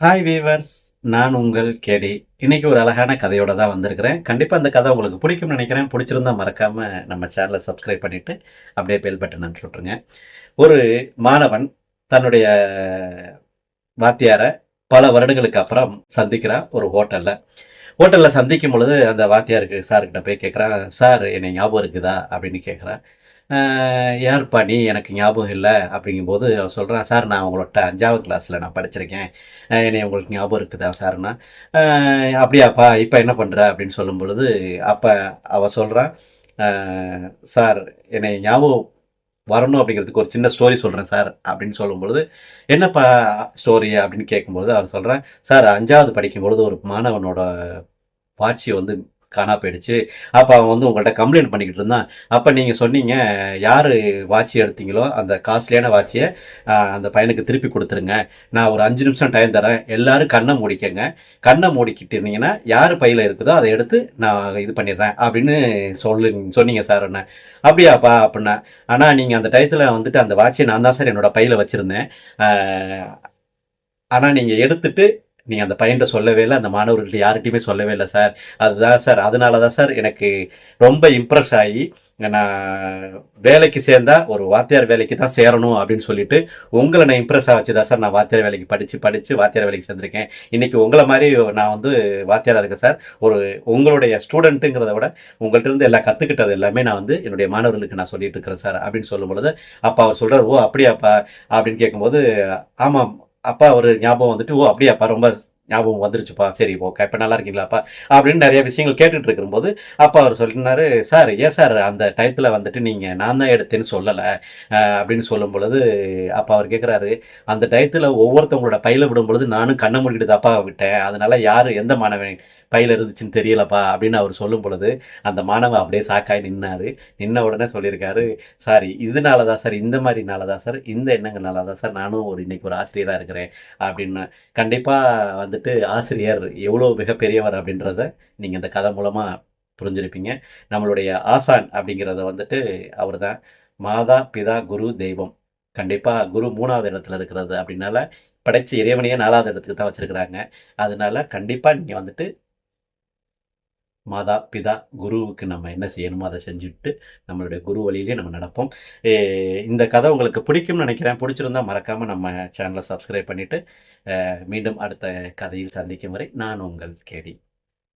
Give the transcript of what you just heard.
Hi viewers நான் உங்கள் கேடி. இன்னைக்கு ஒரு அழகான கதையோட தான் வந்திருக்கிறேன். கண்டிப்பாக அந்த கதை உங்களுக்கு பிடிக்கும்னு நினைக்கிறேன். பிடிச்சிருந்தா மறக்காம நம்ம சேனலை சப்ஸ்கிரைப் பண்ணிட்டு அப்படியே பெல் பட்டன் அனுப்பிச்சு விட்ருங்க ஒரு மாணவன் தன்னுடைய வாத்தியாரை பல வருடங்களுக்கு அப்புறம் சந்திக்கிறான் ஒரு ஹோட்டலில். ஹோட்டலில் சந்திக்கும் பொழுது அந்த வாத்தியாருக்கு சார்கிட்ட போய் கேட்குறான் சார் என்னை ஞாபகம் இருக்குதா? அப்படின்னு கேட்குறான் யார்ப்பா நீ எனக்கு ஞாபகம் இல்லை? அப்படிங்கும்போது அவன் சொல்கிறான் சார் நான் உங்கள்கிட்ட அஞ்சாவது கிளாஸில் நான் படிச்சிருக்கேன். என்னை உங்களுக்கு ஞாபகம் இருக்குதா சார்னா? அப்படியாப்பா இப்போ என்ன பண்ணுற அப்படின்னு சொல்லும் பொழுது அப்போ அவள் சொல்கிறான் சார் என்னை ஞாபகம் வரணும் அப்படிங்கிறதுக்கு ஒரு சின்ன ஸ்டோரி சொல்கிறேன் சார். அப்படின்னு சொல்லும் பொழுது என்னப்பா ஸ்டோரி அப்படின்னு கேட்கும்பொழுது அவர் சொல்கிறேன் சார் அஞ்சாவது படிக்கும் பொழுது ஒரு மாணவனோட வாட்சி வந்து காணா போயிடுச்சு. அப்போ அவன் வந்து உங்கள்கிட்ட கம்ப்ளைண்ட் பண்ணிக்கிட்டு இருந்தான். அப்போ நீங்கள் சொன்னீங்க யார் வாட்சி எடுத்தீங்களோ அந்த காஸ்ட்லியான வாட்சியை அந்த பையனுக்கு திருப்பி கொடுத்துருங்க. நான் ஒரு அஞ்சு நிமிஷம் டைம் தரேன். எல்லாரும் கண்ணை மூடிக்கங்க. கண்ணை மூடிக்கிட்டு இருந்தீங்கன்னா யார் பையில் இருக்குதோ அதை எடுத்து நான் இது பண்ணிடுறேன் அப்படின்னு சொல்லு சொன்னீங்க சார் என்ன அப்படியாப்பா அப்படின்னா ஆனால் நீங்கள் அந்த டயத்தில் வந்துட்டு அந்த வாட்சியை நான் தான் சார் என்னோட பையில் வச்சுருந்தேன். ஆனால் நீங்கள் எடுத்துட்டு நீங்கள் அந்த பையன்கிட்ட சொல்லவே இல்லை அந்த மாணவர்கள்ட்ட யார்கிட்டயுமே சொல்லவே இல்லை சார். அதுதான் சார். அதனால தான் சார் எனக்கு ரொம்ப இம்ப்ரெஸ் ஆகி நான் வேலைக்கு சேர்ந்தா ஒரு வாத்தியார் வேலைக்கு தான் சேரணும் அப்படின்னு சொல்லிட்டு உங்களை நான் இம்ப்ரெஸ் ஆச்சு தான் சார் நான் வாத்தியார் வேலைக்கு படித்து படித்து வாத்தியார் வேலைக்கு சேர்ந்திருக்கேன். இன்னைக்கு உங்களை மாதிரி நான் வந்து வாத்தியாராக இருக்கேன் சார். ஒரு உங்களுடைய ஸ்டூடெண்ட்டுங்கிறத விட உங்கள்கிட்ட இருந்து எல்லாம் கற்றுக்கிட்டது எல்லாமே நான் வந்து என்னுடைய மாணவர்களுக்கு நான் சொல்லிட்டு இருக்கிறேன் சார் அப்படின்னு சொல்லும் பொழுது அப்பா அவர் சொல்கிறார் ஓ அப்படியாப்பா அப்படின்னு கேட்கும்போது ஆமாம் அப்பா ஒரு ஞாபகம் வந்துட்டு ஓ அப்படியாப்பா ரொம்ப ஞாபகம் வந்துருச்சுப்பா. சரி ஓகே இப்போ நல்லா இருக்கீங்களாப்பா அப்படின்னு நிறைய விஷயங்கள் கேட்டுட்டு இருக்கும்போது அப்பா அவர் சொல்லினாரு சார் ஏன் சார் அந்த டயத்தில் வந்துட்டு நீங்கள் நான் தான் எடுத்தேன்னு சொல்லலை? அப்படின்னு சொல்லும் பொழுது அப்பா அவர் கேட்குறாரு அந்த டயத்தில் ஒவ்வொருத்தவங்களோட பையில விடும்பொழுது நானும் கண்ணை மூடிட்டு அப்பா விட்டேன். அதனால யார் எந்த மாணவன் பையில இருந்துச்சுன்னு தெரியலப்பா? அப்படின்னு அவர் சொல்லும் பொழுது அந்த மாணவன் அப்படியே சாக்காய் நின்னாரு. நின்ன உடனே சொல்லியிருக்காரு சார் இதனால தான் சார் இந்த மாதிரினால தான் சார் இந்த எண்ணங்கள்னால தான் சார் நானும் ஒரு இன்னைக்கு ஒரு ஆசிரியராக இருக்கிறேன். அப்படின்னு கண்டிப்பாக வந்து வந்துட்டு ஆசிரியர் எவ்வளோ மிகப்பெரியவர் அப்படின்றத நீங்கள் இந்த கதை மூலமாக புரிஞ்சிருப்பீங்க. நம்மளுடைய ஆசான் அப்படிங்கிறத வந்துட்டு அவர் தான் மாதா பிதா குரு தெய்வம். கண்டிப்பாக குரு மூணாவது இடத்துல இருக்கிறது அப்படின்னால படைச்ச இறைவனையே நாலாவது இடத்துக்கு தான் வச்சுருக்கிறாங்க. அதனால கண்டிப்பாக நீங்கள் வந்துட்டு மாதா பிதா குருவுக்கு நம்ம என்ன செய்யணுமோ அதை செஞ்சுட்டு நம்மளுடைய குரு வழியிலே நம்ம நடப்போம். இந்த கதை உங்களுக்கு பிடிக்கும்னு நினைக்கிறேன். பிடிச்சிருந்தா மறக்காமல் நம்ம சேனலை சப்ஸ்கிரைப் பண்ணிவிட்டு மீண்டும் அடுத்த கதையில் சந்திக்கும் வரை நான் உங்கள் கேடி.